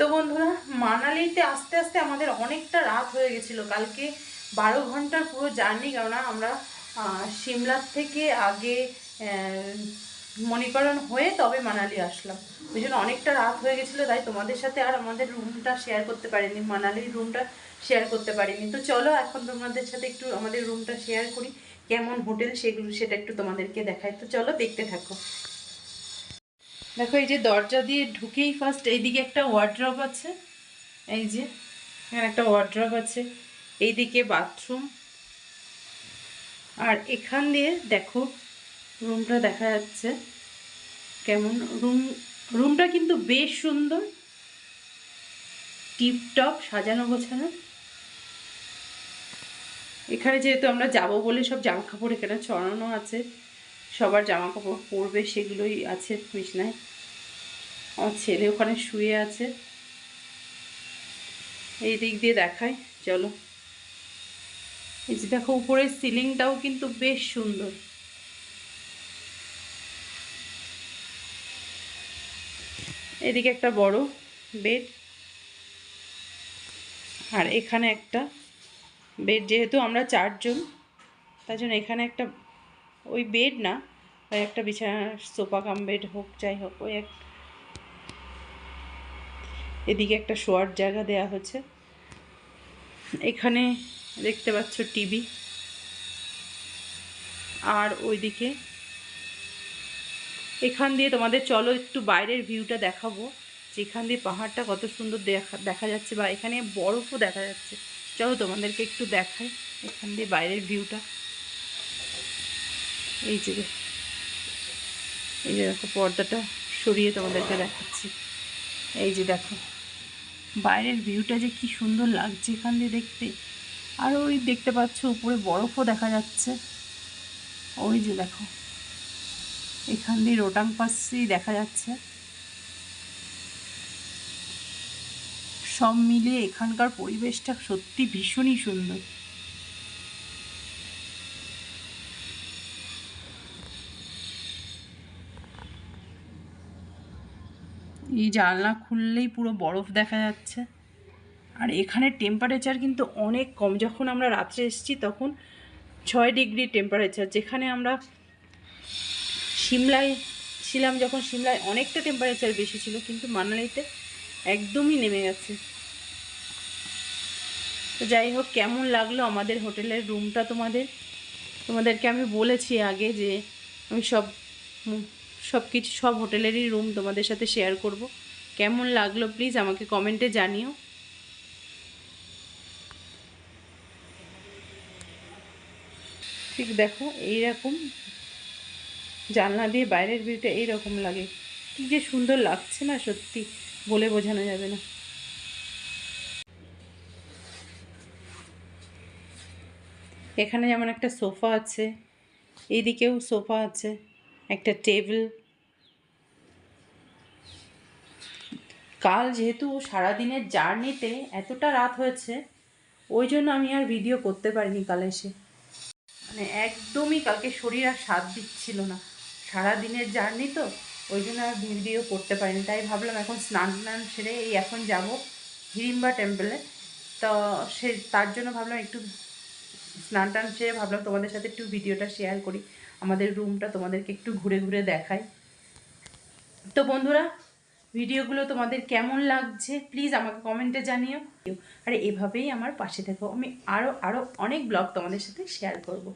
তো বন্ধুরা, মানালিতে আস্তে আস্তে আমাদের অনেকটা রাত হয়ে গেছিল। কালকে বারো ঘণ্টার পুরো জার্নি, কেননা আমরা সিমলার থেকে আগে মণিকরণ হয়ে তবে মানালি আসলাম। ওই জন্য অনেকটা রাত হয়ে গেছিল, তাই তোমাদের সাথে আর আমাদের রুমটা শেয়ার করতে পারিনি। মানালির রুমটা শেয়ার করতে পারিনি। তো চলো, এখন তোমাদের সাথে একটু আমাদের রুমটা শেয়ার করি। কেমন হোটেল সেগুলো, সেটা একটু তোমাদেরকে দেখাই। তো চলো, দেখতে থাকো। দেখো, এই যে দরজা দিয়ে ঢুকেই ফার্স্ট এইদিকে একটা ওয়ার্ড্রপ আছে। এই যে, এখানে একটা ওয়ার্ড্রপ আছে। এইদিকে বাথরুম আর এখান দিয়ে দেখো রুমটা দেখা যাচ্ছে কেমন। রুম রুমটা কিন্তু বেশ সুন্দর। টিপটপ সাজানো গোছানো। এখানে যেহেতু আমরা যাব বলে সব জামা কাপড় এখানে ছড়ানো আছে। সবার জামা কাপড় পরবে সেগুলোই আছে বিছনায়। আমার ছেলে ওখানে শুয়ে আছে। এই দিক দিয়ে দেখাই, চলো। এই যে দেখো, উপরের সিলিংটাও কিন্তু বেশ সুন্দর। এদিকে একটা বড় বেড, আর এখানে একটা বেড, যেহেতু আমরা চারজন, তার জন্য এখানে একটা ওই বেড না, ওই একটা বিছানার সোফা কাম বেড হোক, যাই হোক, ওই এক এদিকে একটা শোয়ার জায়গা দেয়া হচ্ছে এখানে দেখতে পাচ্ছ টিভি আর ওইদিকে এখান দিয়ে তোমাদের চলো একটু বাইরের ভিউটা দেখাবো। যেখান দিয়ে পাহাড়টা কত সুন্দর দেখা দেখা যাচ্ছে বা এখানে বরফও দেখা যাচ্ছে। চলো তোমাদেরকে একটু দেখাই এখান দিয়ে বাইরের ভিউটা এই যে এই যে দেখো পর্দাটা সরিয়ে তোমাদেরকে দেখাচ্ছি। এই যে দেখো, বাইরের ভিউটা যে কি সুন্দর লাগছে এখান দিয়ে দেখতে। আর ওই দেখতে পাচ্ছ উপরে বরফও দেখা যাচ্ছে। ওই যে দেখো, এখান দিয়ে রোটাং পাসই দেখা যাচ্ছে। সব মিলিয়ে এখানকার পরিবেশটা সত্যি ভীষণই সুন্দর। এই জানলা খুললেই পুরো বরফ দেখা যাচ্ছে। আর এখানে টেম্পারেচার কিন্তু অনেক কম। যখন আমরা রাত্রে এসেছি তখন ছয় ডিগ্রি টেম্পারেচার যেখানে আমরা সিমলায় ছিলাম যখন সিমলায় অনেকটা টেম্পারেচার বেশি ছিল, কিন্তু মানালিতে একদমই নেমে গেছে। তো যাই হোক, কেমন লাগল আমাদের হোটেলের রুমটা তোমাদের? তোমাদেরকে আমি বলেছি আগে যে আমি সব সব কিছু সব হোটেলেরই রুম তোমাদের সাথে শেয়ার করব। কেমন লাগল প্লিজ আমাকে কমেন্টে জানিও। ঠিক দেখো, এইরকম জানলা দিয়ে বাইরের ভিউটা এইরকম লাগে। কি যে সুন্দর লাগছে না সত্যি, বলে বোঝানো যাবে না। এখানে যেমন একটা সোফা আছে, এইদিকেও সোফা আছে। একটা টেবিল কাল যেহেতু সারাদিনের জার্নিতে এতটা রাত হয়েছে, ওই জন্য আমি আর ভিডিও করতে পারিনি কাল এসে। মানে একদমই কালকে শরীর আর সাথ দিচ্ছিল না। সারাদিনের জার্নি তো, ওই জন্য আর ভিডিও করতে পারিনি। তাই ভাবলাম এখন স্নান টান সেরে এই এখন যাব হিড়িম্বা টেম্পলে তো সে, তার জন্য ভাবলাম একটু স্নান টান সেরে ভাবলাম তোমাদের সাথে একটু ভিডিওটা শেয়ার করি। আমাদের রুমটা তোমাদেরকে একটু ঘুরে ঘুরে দেখাই। তো বন্ধুরা, ভিডিওগুলো তোমাদের কেমন লাগছে প্লিজ আমাকে কমেন্টে জানিও। আর এভাবেই আমার পাশে থেকো। আমি আরও আরও অনেক ব্লগ তোমাদের সাথে শেয়ার করব।